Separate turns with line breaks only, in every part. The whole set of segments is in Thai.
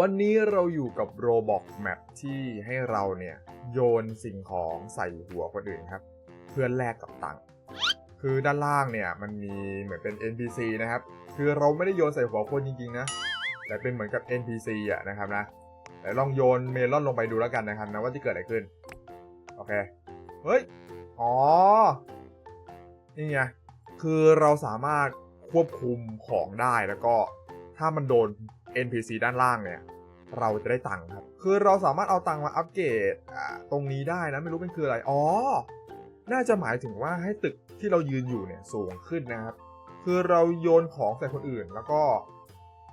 วันนี้เราอยู่กับโรบอกแมปที่ให้เราเนี่ยโยนสิ่งของใส่หัวคนอื่นครับ เพื่อแลกกับตังค์คือด้านล่างเนี่ยมันมีเหมือนเป็น NPC นะครับ คือเราไม่ได้โยนใส่หัวคนจริงๆนะ แต่เป็นเหมือนกับ NPC อะนะครับนะแต่ลองโยนเมลอนลงไปดูแล้วกันนะครับนะว่าจะเกิดอะไรขึ้น โอเค เฮ้ย อ๋อ นี่ไง คือเราสามารถควบคุมของได้แล้วก็ ถ้ามันโดน NPC ด้านล่างเนี่ย เราจะได้ตังค์ครับ คือเราสามารถเอาตังค์มาอัปเกรดตรงนี้ได้นะ ไม่รู้เป็นคืออะไร อ๋อ น่าจะหมายถึงว่าให้ตึกที่เรายืนอยู่เนี่ยสูงขึ้นนะครับ คือเราโยนของใส่คนอื่น แล้วก็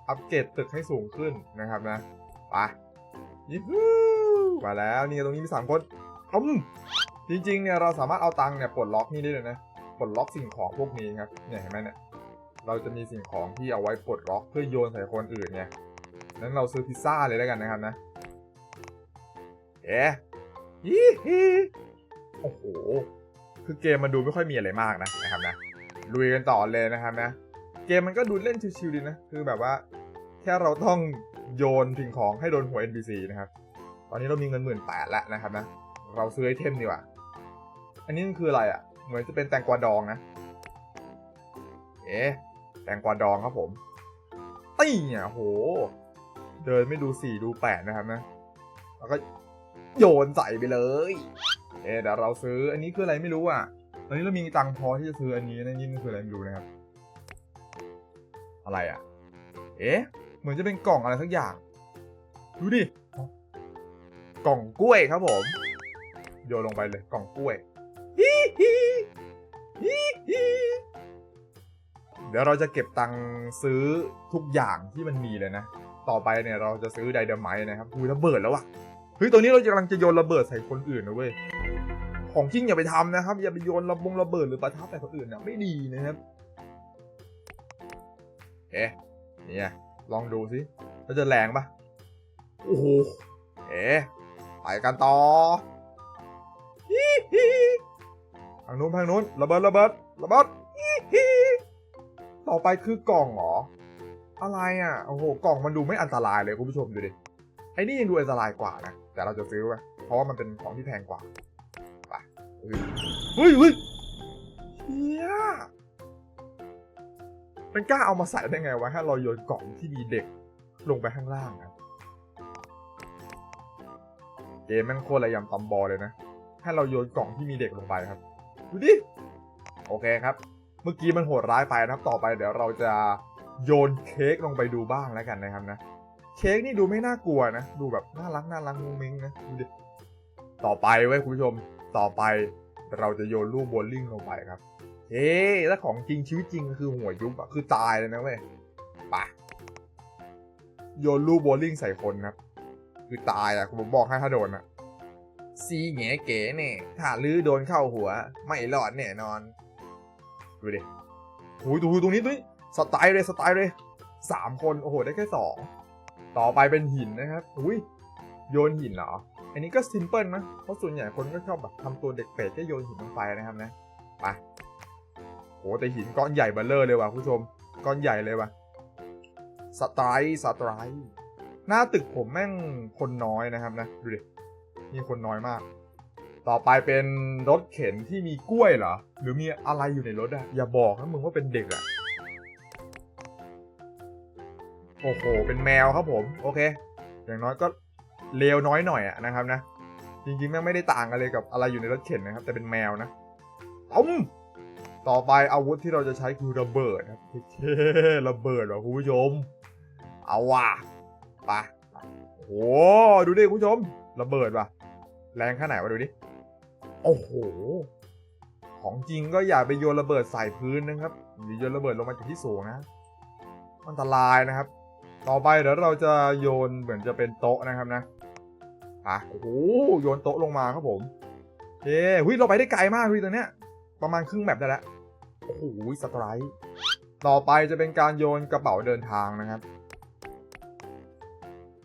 อัปเกรดตึกให้สูงขึ้นนะครับนะ ไปยิฮูมาแล้วนี่ตรงนี้มีสามคนอืมจริงๆเนี่ยเราสามารถเอาตังค์เนี่ยปลดล็อกนี่ได้เลยนะ ปลดล็อกสิ่งของพวกนี้ครับ เนี่ยเห็นไหมเนี่ย เราจะมีสิ่งของที่เอาไว้ปลดล็อกเพื่อโยนใส่คนอื่นไงนั้นเราซื้อพิซซ่าเลยแล้วกันนะครับนะเอ๊ะยี่ฮีโอ้โห คือเกมมันดูไม่ค่อยมีอะไรมากนะนะครับนะลุยกันต่อเลยนะครับนะ เกมมันก็ดูเล่นชิวๆดีนะ คือแบบว่าแค่เราต้องโยนสิ่งของให้โดนหัว NPC นะครับ ตอนนี้เรามีเงินหมื่นแปดแล้วนะครับนะ เราซื้อไอเทมดีกว่า อันนี้มันคืออะไรอะ่ะ เหมือนจะเป็นแตงกวาดองนะ เอ๊ะ แตงกวาดองครับผมตี้เนี่ยโห เดินไม่ดูสี่ดูแปดนะครับนะ แล้วก็โยนใส่ไปเลย เอ๊เดี๋ยวเราซื้ออันนี้คืออะไรไม่รู้อะ ตอนนี้เรามีตังพอที่จะซื้ออันนี้นะนี่มันคืออะไรไม่รู้นะครับ อะไรอะ เอ๊ะ เหมือนจะเป็นกล่องอะไรสักอย่าง ดูดิ กล่องกล้วยครับผม โยนลงไปเลยกล่องกล้วยฮิฮิฮิ เดี๋ยวเราจะเก็บตังค์ซื้อทุกอย่างที่มันมีเลยนะ ต่อไปเนี่ยเราจะซื้อไดเดมไมนะครับอุ้ยระเบิดแล้วอะเฮ้ยตอนนี้เรากำลังจะโยนระเบิดใส่คนอื่นนะเว้ย ของจริงอย่าไปทำนะครับ อย่าไปโยนระบงระเบิดหรือประทัดใส่คนอื่นนะไม่ดีนะครับเอ๊ะนี่ไงลองดูสิว่าจะแรงปะโอ้โหเอ๊ะไปกันต่อฮิฮิทางนู้นทางนู้นระเบิดระเบิดระเบิด ต่อไปคือกล่องเหรอ อะไรอะ โอ้โห กล่องมันดูไม่อันตรายเลยคุณผู้ชมดูดิ ไอ้นี่ยังดูอันตรายกว่านะ แต่เราจะซื้อไว้เพราะว่ามันเป็นของที่แพงกว่า ไป เฮ้ยเฮ้ยเฮียมันกล้าเอามาใส่ได้ไงวะถ้าเราโยนกล่องที่มีเด็กลงไปข้างล่างครับเกมแม่งโคตรระยำตำบอเลยนะให้เราโยนกล่องที่มีเด็กลงไปครับ ดูดิ โอเคครับ เมื่อกี้มันโหดร้ายไปนะครับ ต่อไปเดี๋ยวเราจะโยนเค้กลงไปดูบ้างแล้วกันนะครับนะ เค้กนี่ดูไม่น่ากลัวนะ ดูแบบน่ารักน่ารักมุ้งมิ้งนะดูดิ ต่อไปเว้ยคุณผู้ชม ต่อไปเราจะโยนลูกโบว์ลิ่งลงไปครับเฮ้ยแล้วของจริงชีวิตจริงคือหัวยุบอะคือตายเลยนะเว้ยปะโยนลูกโบว์ลิ่งใส่คนครับ คือตายอะผมบอกให้ถ้าโดนอะซีแงเก๋เนี่ยถ้าลื้อโดนเข้าหัว ไม่รอดแน่นอน ดูดิโอ้ยดูตรงนี้ตรงนี้สไตล์เลยสไตล์เลยสามคนโอ้โหได้แค่สองต่อไปเป็นหินนะครับอุ้ยโยนหินเหรอ อันนี้ก็ซิมเพิลนะเพราะส่วนใหญ่คนก็ชอบแบบทำตัวเด็กเป็ดก็โยนหินลงไปนะครับนะไปโหแต่หินก้อนใหญ่เบลเลอร์เลยว่ะคุณผู้ชมก้อนใหญ่เลยว่ะสไตล์สไตล์หน้าตึกผมแม่งคนน้อยนะครับนะดูดิมีคนน้อยมาก ต่อไปเป็นรถเข็นที่มีกล้วยเหรอ หรือมีอะไรอยู่ในรถอะอย่าบอกนะมึงว่าเป็นเด็กอะโอ้โห เป็นแมวครับผม โอเค อย่างน้อยก็เลวน้อยหน่อยอะนะครับนะ จริงๆแม่งไม่ได้ต่างกันเลยกับอะไรอยู่ในรถเข็นนะครับ แต่เป็นแมวนะต้มต่อไปอาวุธที่เราจะใช้คือระเบิดครับเท่ระเบิดเหรอคุณผู้ชม เอาว่ะไปโอ้โหดูดิคุณผู้ชม ระเบิดว่ะแรงแค่ไหนวะดูดิ โอ้โห ของจริงก็อย่าไปโยนระเบิดใส่พื้นนะครับหรือโยนระเบิดลงมาจากที่สูงนะ อันตรายนะครับ ต่อไปเดี๋ยวเราจะโยนเหมือนจะเป็นโต๊ะนะครับนะอะโอ้โหโยนโต๊ะลงมาครับผมเฮ้ยหุ้ยเราไปได้ไกลมากพี่ตัวเนี้ย ประมาณครึ่งแมปได้แล้วโอ้โหสไตร์ต่อไปจะเป็นการโยนกระเป๋าเดินทางนะครับ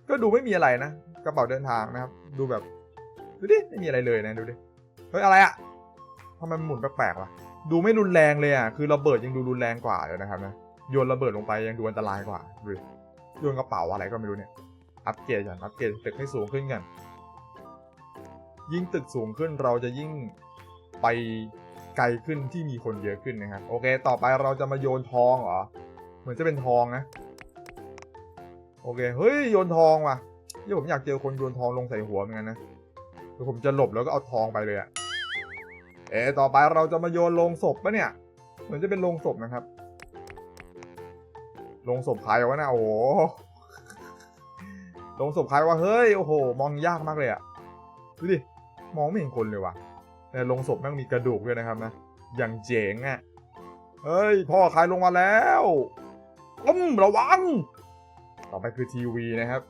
ก็ดูไม่มีอะไรนะ กระเป๋าเดินทางนะครับ ดูแบบ ดูดิ ไม่มีอะไรเลยนะ ดูดิ ฮ้ยอะไรอะทำไมมันหมุนแปลกๆล่ะดูไม่รุนแรงเลยอะคือระเบิดยังดูรุนแรงกว่าเลยนะครับนะโยนระเบิดลงไปยังดูอันตรายกว่าดูโยนกระเป๋าอะไรก็ไม่รู้เนี่ย อัปเกรดก่อนอัปเกรดตึกให้สูงขึ้นกัน ยิ่งตึกสูงขึ้นเราจะยิ่งไปไกลขึ้นที่มีคนเยอะขึ้นนะครับ โอเค ต่อไปเราจะมาโยนทองเหรอ เหมือนจะเป็นทองนะ โอเค เฮ้ย โยนทองว่ะเดี๋ยวผมอยากเจอคนโยนทองลงใส่หัวเหมือนกันนะเดี๋ยวผมจะหลบแล้วก็เอาทองไปเลยอะ ต่อไปเราจะมาโยนลงศพปะเนี่ย เหมือนจะเป็นลงศพนะครับ ลงศพใครวะนะโอ้โห ลงศพใครวะเฮ้ย โอ้โห มองยากมากเลยอะดูดิ มองไม่เห็นคนเลยว่ะ แต่ลงศพแม่งมีกระดูกด้วยนะครับนะ อย่างเจ๋งอะ่ะเฮ้ย พ่อใครลงมาแล้วอืมระวัง ต่อไปคือทีวีนะครับ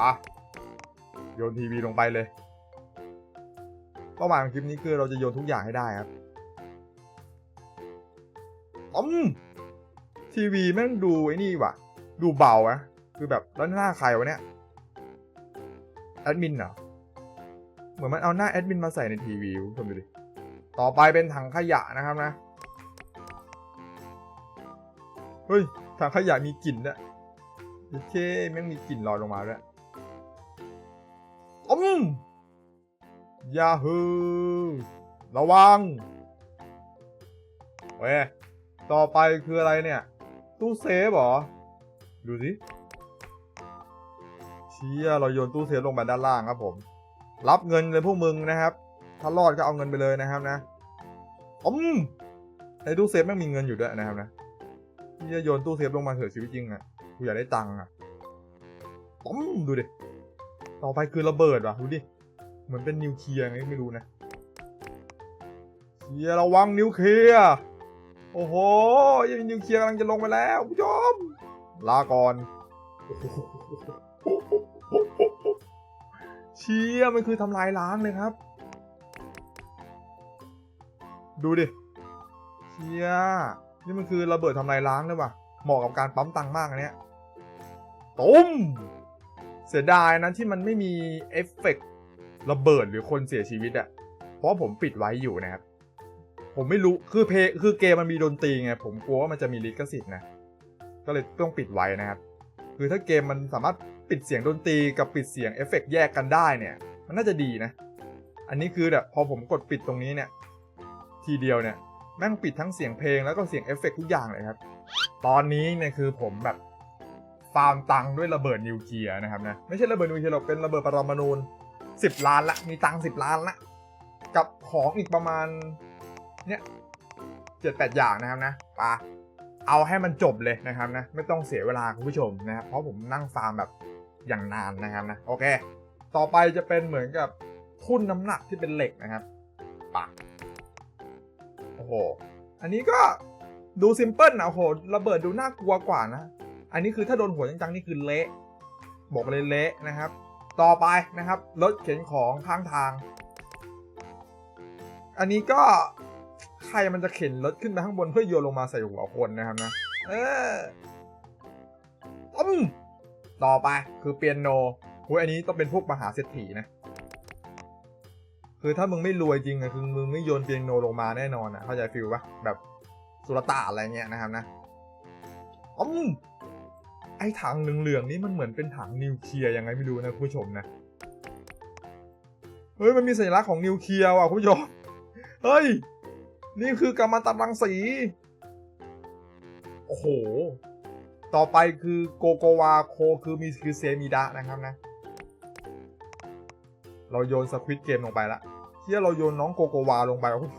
อะโยนทีวีลงไปเลย เป้าหมายของคลิปนี้คือเราจะโยนทุกอย่างให้ได้ครับอมทีวีแม่งดูไอ้นี่ว่ะ ดูเบาอะคือแบบแล้วหน้าใครวะเนี่ยแอดมินเหรอเหมือนมันเอาหน้าแอดมินมาใส่ในทีวีคุณผู้ชมดูดิต่อไปเป็นถังขยะนะครับนะเฮ้ยถังขยะมีกลิ่นด้วยโอเคแม่งมีกลิ่นลอยลงมาด้วยอืม ยาฮูระวังเว้ยต่อไปคืออะไรเนี่ย ตู้เซฟเหรอ ดูสิเชี่ยเราโยนตู้เซฟลงไปด้านล่างครับผม รับเงินเลยพวกมึงนะครับ ถ้ารอดก็เอาเงินไปเลยนะครับนะอมในตู้เซฟแม่งมีเงินอยู่ด้วยนะครับนะที่จะโยนตู้เซฟลงมาเถอะชีวิตจริงอะ่ะกูอยากได้ตังค์อะอมดูดิ ต่อไปคือระเบิดว่ะดูดิ เหมือนเป็นนิวเคลียร์ไงไม่รู้นะเชียระวังนิวเคลียร์ โอ้โหยังนิวเคลียร์กำลังจะลงไปแล้วผู้ชมลาก่อนเชี่ยมันคือทำลายล้างเลยครับ ดูดิเชี่ยนี่มันคือระเบิดทำลายล้างเลยว่ะเหมาะกับการปั๊มตังค์มากอันเนี้ยตุ้มเสียดายนะที่มันไม่มีเอฟเฟกต์ ระเบิดหรือคนเสียชีวิตอะเพราะผมปิดไว้อยู่นะครับ ผมไม่รู้คือเพลงคือเกมมันมีดนตรีไงผมกลัวว่ามันจะมีลิขสิทธิ์นะก็เลยต้องปิดไว้นะครับ คือถ้าเกมมันสามารถปิดเสียงดนตรีกับปิดเสียงเอฟเฟกต์แยกกันได้เนี่ย มันน่าจะดีนะ อันนี้คือแบบพอผมกดปิดตรงนี้เนี่ย ทีเดียวเนี่ยแม่งปิดทั้งเสียงเพลงแล้วก็เสียงเอฟเฟกต์ทุกอย่างเลยครับ ตอนนี้เนี่ยคือผมแบบฟาร์มตังค์ด้วยระเบิดนิวเคลียร์นะครับนะไม่ใช่ระเบิดนิวเคลียร์หรอกเป็นระเบิดปรมาณู สิบล้านละมีตังค์สิบล้านละกับของอีกประมาณ เนี่ยเจ็ดแปดอย่างนะครับนะปะเอาให้มันจบเลยนะครับนะไม่ต้องเสียเวลาคุณผู้ชมนะครับเพราะผมนั่งฟาร์มแบบอย่างนานนะครับนะโอเค ต่อไปจะเป็นเหมือนกับทุ่นน้ำหนักที่เป็นเหล็กนะครับปะโอ้โหอันนี้ก็ดูซิมเพิลนะโอ้โหระเบิดดูน่ากลัวกว่านะ อันนี้คือถ้าโดนหัวจังๆนี่คือเละบอกเลยเละนะครับ ต่อไปนะครับรถเข็นของข้างทาง อันนี้ก็ใครมันจะเข็นรถขึ้นไปข้างบนเพื่อโยนลงมาใส่หัวคนนะครับนะ เออต้มต่อไปคือเปียโนโหอันนี้ต้องเป็นพวกมหาเศรษฐีนะ คือถ้ามึงไม่รวยจริงอะคือมึงไม่โยนเปียโนลงมาแน่นอนอะเข้าใจฟิลปะแบบสุรตานอะไรเงี้ยนะครับนะอืม ไอ้ถังเหลืองๆนี่มันเหมือนเป็นถังนิวเคลียร์ยังไงไม่รู้นะคุณผู้ชมนะ เฮ้ยมันมีสัญลักษณ์ของนิวเคลียร์ว่ะคุณผู้ชม เฮ้ย นี่คือกัมมันตรังสี โอ้โห ต่อไปคือโกโกวาโคคือมีคือเซมิดะนะครับนะ เราโยนสควิตเกมลงไปละเที่ยเราโยนน้องโกโกวาลงไปโอ้โห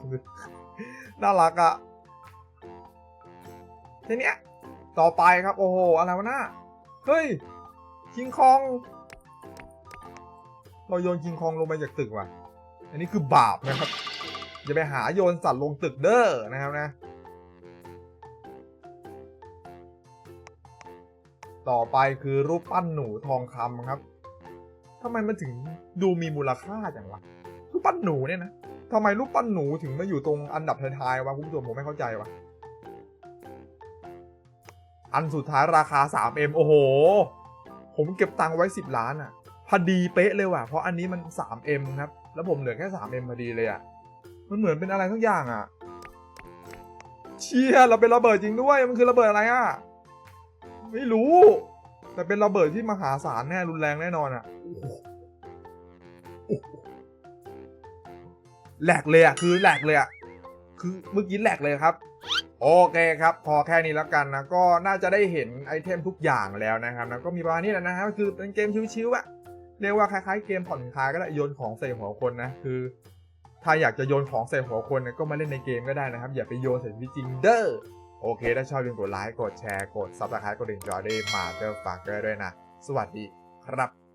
น่ารักอะทีเนี้ย ต่อไปครับ โอ้โห อะไรวะน่าเฮ้ยคิงคอง เราโยนคิงคองลงไปจากตึกว่ะ อันนี้คือบาปนะครับ อย่าไปหาโยนสัตว์ลงตึกเด้อนะครับนะ ต่อไปคือรูปปั้นหนูทองคำครับทำไมมันถึงดูมีมูลค่าจังวะรูปปั้นหนูเนี่ยนะทำไมรูปปั้นหนูถึงมาอยู่ตรงอันดับท้ายๆวะคุณผู้ชมผมไม่เข้าใจวะ อันสุดท้ายราคา 3M โอ้โห ผมเก็บตังค์ไว้ 10 ล้านอะ่ะ พอดีเป๊ะเลยว่ะ เพราะอันนี้มัน 3M ครับ แล้วผมเหลือแค่ 3M พอดีเลยอะ่ะ มันเหมือนเป็นอะไรทั้งอย่างอะ่ะ เชี่ย เราเป็นระเบิดจริงด้วย มันคือระเบิดอะไรอะ่ะ ไม่รู้ แต่เป็นระเบิดที่มหาศาลแน่รุนแรงแน่นอนอะโอ้โหโอ้โหแหลกเลยอะคือแหลกเลยอะ คือเมื่อกี้แหลกเลยครับ โอเคครับ พอแค่นี้แล้วกันนะ ก็น่าจะได้เห็นไอเทมทุกอย่างแล้วนะครับนะก็มีประมาณนี้แหละนะฮะคือเป็นเกมชิวๆอะเรียกว่าคล้ายๆเกมผ่อนคลายก็ได้โยนของใส่หัวคนนะคือ ถ้าอยากจะโยนของใส่หัวคนนี่ยก็มาเล่นในเกมก็ได้นะครับ อย่าไปโยนใส่ชีวิตจริงเด้อโอเค ถ้าชอบอย่าลืมกดไลค์กดแชร์กดซับสไครต์กดดิ่งจอได้มาเจอฝากด้วยนะ สวัสดีครับ